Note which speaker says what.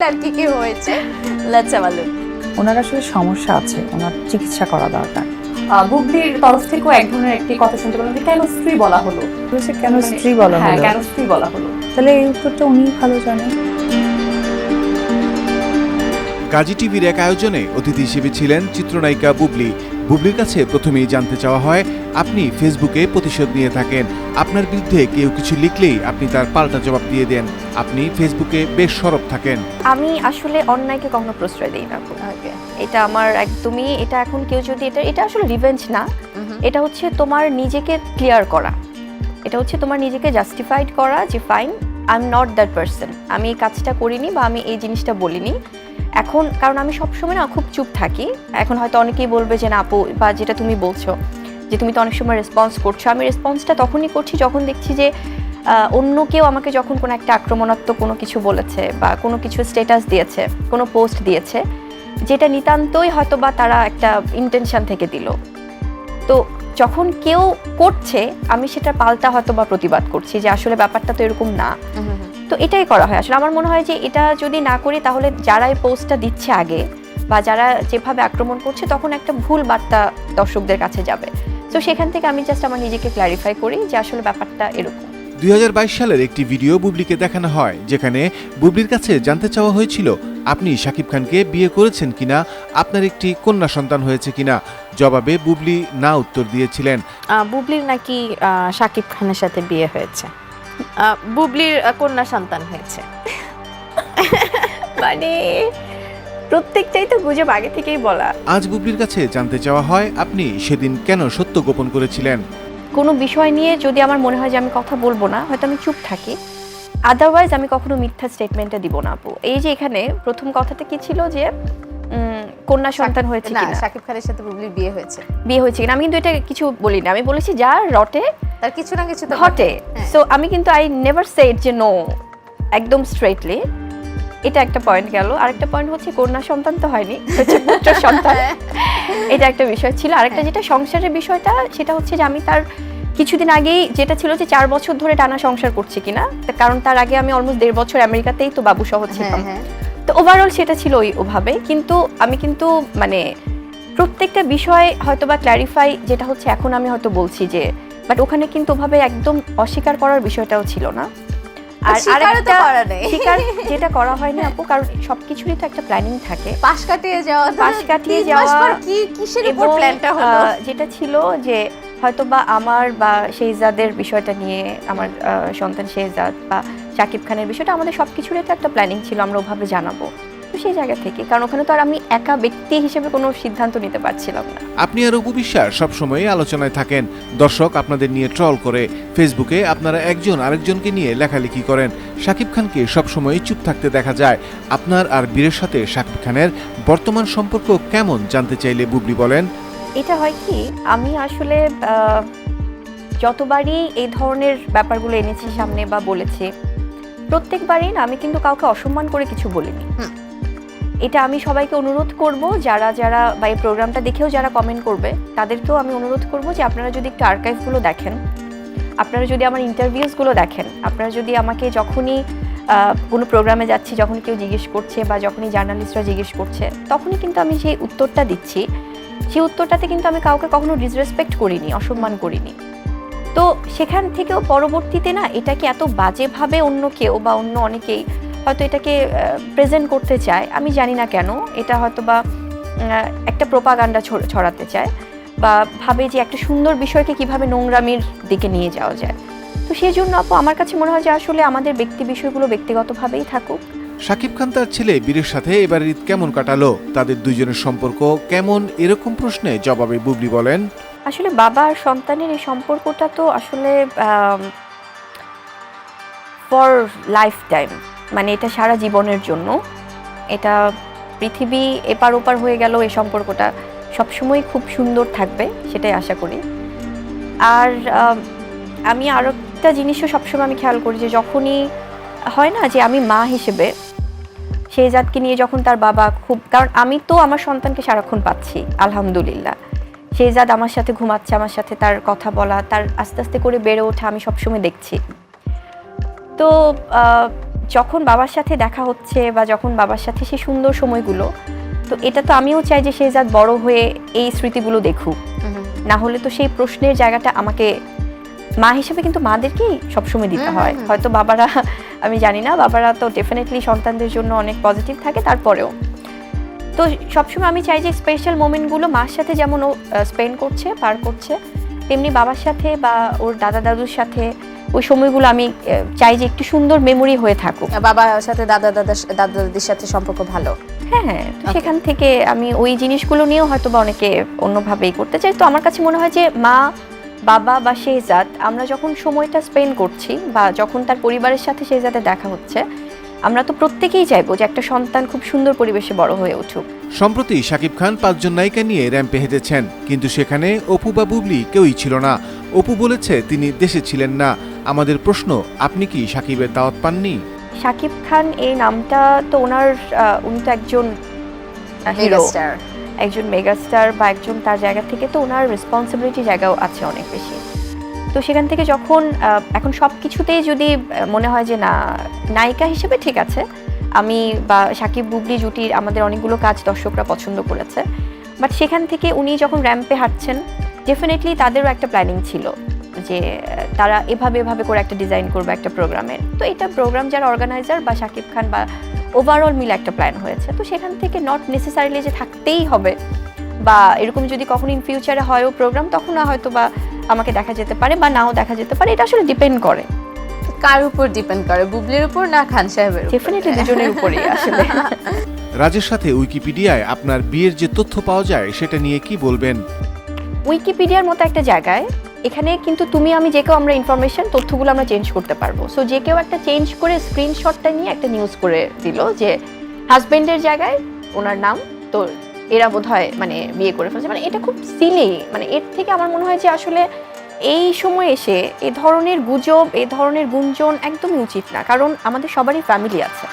Speaker 1: তার কি কি হয়েছে?
Speaker 2: ওনার আসলে সমস্যা আছে ওনার চিকিৎসা করা দরকার।
Speaker 3: বুবলির তরফ থেকেও এক ধরনের একটি কথা শুনতে পেলাম যে কেন স্ত্রী বলা হলো?
Speaker 2: কেন স্ত্রী বলা
Speaker 3: হ্যাঁ
Speaker 2: হলো?
Speaker 3: কেন স্ত্রী বলা হলো?
Speaker 2: তাহলে এই উত্তরটা উনি ভালো জানেন।
Speaker 4: কাজী টিভির এক আয়োজনে অতিথি হিসেবে ছিলেন চিত্রনায়িকা বুবলি। বুবলির কাছে প্রথমেই জানতে চাওয়া হয় আপনি ফেসবুকে প্রতিশোধ নিয়ে থাকেন। আপনার বিরুদ্ধে কেউ কিছু লিখলেই আপনি তার পাল্টা জবাব দিয়ে দেন। আপনি ফেসবুকে বেশ সরব থাকেন।
Speaker 1: আমি আসলে অন্যায়কে কখনো প্রশ্রয় দিই না। এটা আমার একদমই এটা এখন কেউ যদি এটা এটা আসলে রিভেঞ্জ না। এটা হচ্ছে তোমার নিজেকে ক্লিয়ার করা। এটা হচ্ছে তোমার নিজেকে জাস্টিফাইড করা যে fine I am not that person আমি এই কাজটা করিনি বা আমি এই জিনিসটা বলিনি। এখন, কারণ আমি সবসময় না খুব চুপ থাকি। এখন হয়তো অনেকেই বলবে যে, না আপু, বা যেটা তুমি বলছো, যে তুমি তো অনেক সময় রেসপন্স করছ। আমি রেসপন্সটা তখনই করছি যখন দেখছি যে অন্য কেউ আমাকে যখন কোনো একটা আক্রমণাত্মক কোনো কিছু বলেছে বা কোনো কিছু স্ট্যাটাস দিয়েছে, কোনো পোস্ট দিয়েছে, যেটা নিতান্তই হয়তো বা তারা একটা ইন্টেনশন থেকে দিল। তো যখন কেউ করছে, আমি সেটা পাল্টা হয়তো বা প্রতিবাদ করছি যে, আসলে ব্যাপারটা তো এরকম না। তো এটাই করা হয়। আসলে আমার মনে হয় যে এটা যদি না করি তাহলে যারা এই পোস্টটা দিচ্ছে আগে বা যারা যেভাবে আক্রমণ করছে তখন একটা ভুল বার্তা দর্শকদের কাছে যাবে। তো সেখান থেকে আমি জাস্ট আমার নিজেকে ক্ল্যারিফাই করি যে আসলে ব্যাপারটা এরকম।
Speaker 4: দুই হাজার বাইশ সালের একটি ভিডিও বুবলিকে দেখানো হয় যেখানে বুবলির কাছে জানতে চাওয়া হয়েছিল আপনি শাকিব খানকে বিয়ে করেছেন কিনা? আপনার একটি কন্যা সন্তান হয়েছে কিনা? জবাবে বুবলি না উত্তর দিয়েছিলেন।
Speaker 5: বুবলির নাকি শাকিব খানের সাথে বিয়ে হয়েছে। বুবলির কন্যা সন্তান হয়েছে।
Speaker 1: মানে প্রত্যেকটাই তো গুজব আগে থেকেই বলা।
Speaker 4: আজ বুবলির কাছে জানতে চাওয়া হয় আপনি সেদিন কেন সত্য গোপন করেছিলেন?
Speaker 1: কোনো বিষয় নিয়ে যদি আমার মনে হয় যে আমি কথা বলব না হয়তো আমি চুপ থাকি। আদারওয়াইজ আমি কখনো মিথ্যা স্টেটমেন্টটা দিব না আপু। এই যে এখানে প্রথম কথাটা কি ছিল যে কন্যা সন্তান হয়েছে
Speaker 6: না
Speaker 1: কিনা?
Speaker 6: শাকিব খানের সাথে বুবলির বিয়ে হয়েছে।
Speaker 1: বিয়ে হয়েছে কিনা? আমি কিন্তু এটা কিছু বলি না আমি বলেছি যা রটে
Speaker 6: তার কিছু না কিছু তো
Speaker 1: ঘটে।
Speaker 6: হ্যাঁ।
Speaker 1: সো আমি কিন্তু আই নেভার সেড যে নো একদম স্ট্রেটলি এটা একটা পয়েন্ট গেল। আরেকটা পয়েন্ট হচ্ছে কন্যা সন্তান তো হয়নি পুত্র সন্তান। এটা একটা বিষয় ছিল। আরেকটা যেটা সংসারের বিষয়টা সেটা হচ্ছে যে আমি তার কিছুদিন আগেই যেটা ছিল যে চার বছর ধরে টানা সংসার করছি কিনা কারণ তার আগে আমি অলমোস্ট দেড় বছর আমেরিকাতেই তো বাবু সহ
Speaker 6: হ্যাঁ
Speaker 1: ছিলাম।
Speaker 6: হ্যাঁ
Speaker 1: তো ওভারঅল সেটা ছিল ওই ওভাবে। কিন্তু আমি কিন্তু মানে প্রত্যেকটা বিষয় হয়তো বা ক্ল্যারিফাই যেটা হচ্ছে এখন আমি হয়তো বলছি যে বাট ওখানে কিন্তু ওভাবে একদম অস্বীকার করার বিষয়টাও ছিল না। আর আরেকটা যেটা করা হয়নি আপু কারণ সবকিছুরই তো একটা প্ল্যানিং থাকে।
Speaker 6: পাশ কাটিয়ে যাওয়া
Speaker 1: পাশ কাটিয়ে যাওয়া
Speaker 6: কি কিসের উপর প্ল্যানটা হলো?
Speaker 1: যেটা ছিল যে হয়তো বা আমার বা শেহজাদের বিষয়টা নিয়ে আমার সন্তান শেহজাদ বা শাকিব খানের বিষয়টা আমাদের সব কিছুরই তো একটা প্ল্যানিং ছিল আমরা ওভাবে জানাব। সেই জায়গা থেকে কারণ ওখানে তো আর আমি একা ব্যক্তি হিসেবে কোনো সিদ্ধান্ত নিতে পারছিলাম না।
Speaker 4: আপনি আর অপু বিশ্বাস সবসময় আলোচনায় থাকেন। দর্শক আপনাদের নিয়ে ট্রল করে ফেসবুকে আপনারা একজন আরেকজনকে নিয়ে লেখালেখি করেন। শাকিব খানকে সবসময় চুপ থাকতে দেখা যায়। আপনার আর বীরের সাথে শাকিব খানের বর্তমান সম্পর্ক কেমন জানতে চাইলে বুবলি বলেন।
Speaker 1: এটা হয় কি আমি আসলে যতবারই এই ধরনের ব্যাপারগুলো এনেছি সামনে বা বলেছি প্রত্যেকবারই না আমি কিন্তু কাউকে অসম্মান করে কিছু বলিনি।
Speaker 6: হুম।
Speaker 1: এটা আমি সবাইকে অনুরোধ করব, যারা যারা বা এই প্রোগ্রামটা দেখেও যারা কমেন্ট করবে, তাদেরকেও আমি অনুরোধ করব যে আপনারা যদি একটু আর্কাইভগুলো দেখেন, আপনারা যদি আমার ইন্টারভিউসগুলো দেখেন, আপনারা যদি আমাকে যখনই কোনো প্রোগ্রামে যাচ্ছি যখন কেউ জিজ্ঞেস করছে বা যখনই জার্নালিস্টরা জিজ্ঞেস করছে, তখনই কিন্তু আমি সেই উত্তরটা দিচ্ছি। সেই উত্তরটাতে কিন্তু আমি কাউকে কখনো ডিসরেসপেক্ট করিনি, অসম্মান করিনি। তো সেখান থেকেও পরবর্তীতে না এটাকে এত বাজেভাবে অন্য কেউ বা অন্য অনেকেই হয়তো এটাকে প্রেজেন্ট করতে চায় আমি জানি না কেন এটা হয়তো বা একটা প্রোপাগান্ডা ছড়াতে চায় বা ভাবে যে একটা সুন্দর বিষয়কে কীভাবে নোংরামির দিকে নিয়ে যাওয়া যায়। তো সেই জন্য আপু আমার কাছে মনে হয় যে আসলে আমাদের ব্যক্তি বিষয়গুলো ব্যক্তিগতভাবেই থাকুক।
Speaker 4: শাকিব খান তার ছেলে বীরের সাথে এবার ঈদ কেমন কাটালো? তাদের দুইজনের সম্পর্ক কেমন? এরকম প্রশ্নে জবাবে বুবলি বলেন।
Speaker 1: আসলে বাবা আর সন্তানের এই সম্পর্কটা তো আসলে ফর লাইফ টাইম মানে এটা সারা জীবনের জন্য। এটা পৃথিবী এপার ওপার হয়ে গেল, এই সম্পর্কটা সবসময় খুব সুন্দর থাকবে, সেটাই আশা করি। আর আমি আরও একটা জিনিসও সবসময় আমি খেয়াল করি যে যখনই, হয় না যে আমি মা হিসেবে শেহজাদকে নিয়ে যখন তার বাবা খুব, কারণ আমি তো আমার সন্তানকে সারাক্ষণ পাচ্ছি, আলহামদুলিল্লাহ। শেহজাদ আমার সাথে ঘুমাচ্ছে, আমার সাথে তার কথা বলা, তার আস্তে আস্তে করে বেড়ে ওঠা আমি সবসময় দেখছি। তো যখন বাবার সাথে দেখা হচ্ছে বা যখন বাবার সাথে সেই সুন্দর সময়গুলো তো এটা তো আমিও চাই যে শেহজাদ বড় হয়ে এই স্মৃতিগুলো দেখুক। না হলে তো সেই প্রশ্নের জায়গাটা আমাকে মা হিসেবে কিন্তু মাদেরকেই সবসময় দিতে হয়। হয়তো বাবারা আমি জানি না বাবারা তো ডেফিনেটলি সন্তানদের জন্য অনেক পজিটিভ থাকে তারপরেও। তো সবসময় আমি চাই যে স্পেশাল মোমেন্টগুলো মার সাথে যেমন ও স্পেন্ড করছে পার করছে তেমনি বাবার সাথে বা ওর দাদা দাদুর সাথে ওই সময়গুলো আমি চাই যে একটু সুন্দর মেমোরি হয়ে থাকুক।
Speaker 6: বাবার সাথে দাদা দাদা দাদা দাদির সাথে সম্পর্ক ভালো?
Speaker 1: হ্যাঁ হ্যাঁ তো সেখান থেকে আমি ওই জিনিসগুলো নিয়েও হয়তো বা অনেকে অন্যভাবেই করতে চাই তো আমার কাছে মনে হয় যে মা বাবা বা শেহজাদ আমরা যখন সময়টা স্পেন্ড করছি বা যখন তার পরিবারের সাথে শেহজাদের দেখা হচ্ছে আমরা তো প্রত্যেকেই চাইব যে একটা সন্তান খুব সুন্দর পরিবেশে বড় হয়ে উঠুক।
Speaker 4: সম্প্রতি শাকিব খান পাঁচজন নায়িকা নিয়ে র্যাম্পে হেঁটেছেন কিন্তু সেখানে অপু বা বুবলি কেউই ছিল না। অপু বলেছে তিনি দেশে ছিলেন না। আমাদের প্রশ্ন আপনি কি সাকিবের দাওয়াত পাননি?
Speaker 1: শাকিব খান এই নামটা তো ওনার আহ, উনি তো একজন হিরো একজন মেগাস্টার বা একজন তার জায়গা থেকে তো ওনার রেসপন্সিবিলিটি জায়গাও আছে অনেক বেশি। তো সেখান থেকে যখন আহ, এখন সব কিছুতেই যদি মনে হয় যে না নায়িকা হিসেবে ঠিক আছে আমি বা সাকিব বুবলি, জুটির আমাদের অনেকগুলো কাজ দর্শকরা পছন্দ করেছে। বাট সেখান থেকে উনি যখন র্যাম্পে হাঁটছেন ডেফিনেটলি তাদেরও একটা প্ল্যানিং ছিল যে, তারা এভাবে এভাবে করে একটা ডিজাইন করবে একটা প্রোগ্রামের তো এটা প্রোগ্রাম যারা অর্গানাইজার বা শাকিব খান বা ওভারঅল মিলে একটা প্ল্যান হয়েছে। তো সেখান থেকে নট নেসেসারিলি যে থাকতেই হবে বা এরকম যদি কখনো ইন ফিউচারে হয়ও প্রোগ্রাম তখন হয়তো বা আমাকে দেখা যেতে পারে বা নাও দেখা যেতে পারে। এটা আসলে ডিপেন্ড করে।
Speaker 6: কার উপর ডিপেন্ড করে? বুবলির উপর না খান সাহেবের উপর?
Speaker 1: ডেফিনেটলি দুজনের উপরেই আসলে।
Speaker 4: রাজের সাথে উইকিপিডিয়ায় আপনার বিয়ের যে তথ্য পাওয়া যায় সেটা নিয়ে কি বলবেন?
Speaker 1: উইকিপিডিয়ার মতো একটা জায়গায় এখানে কিন্তু তুমি আমি যে কেউ আমরা ইনফরমেশন তথ্যগুলো আমরা চেঞ্জ করতে পারব। সো যে কেউ একটা চেঞ্জ করে স্ক্রিনশটটা নিয়ে একটা নিউজ করে দিল যে হাজবেন্ডের জায়গায় ওনার নাম তো এরা বোধহয় মানে বিয়ে করে ফেলছে। মানে এটা খুব সিলি মানে এর থেকে আমার মনে হয় যে আসলে এই সময় এসে এ ধরনের গুজব, এ ধরনের গুঞ্জন একদমই উচিত না, কারণ আমাদের সবারই ফ্যামিলি আছে।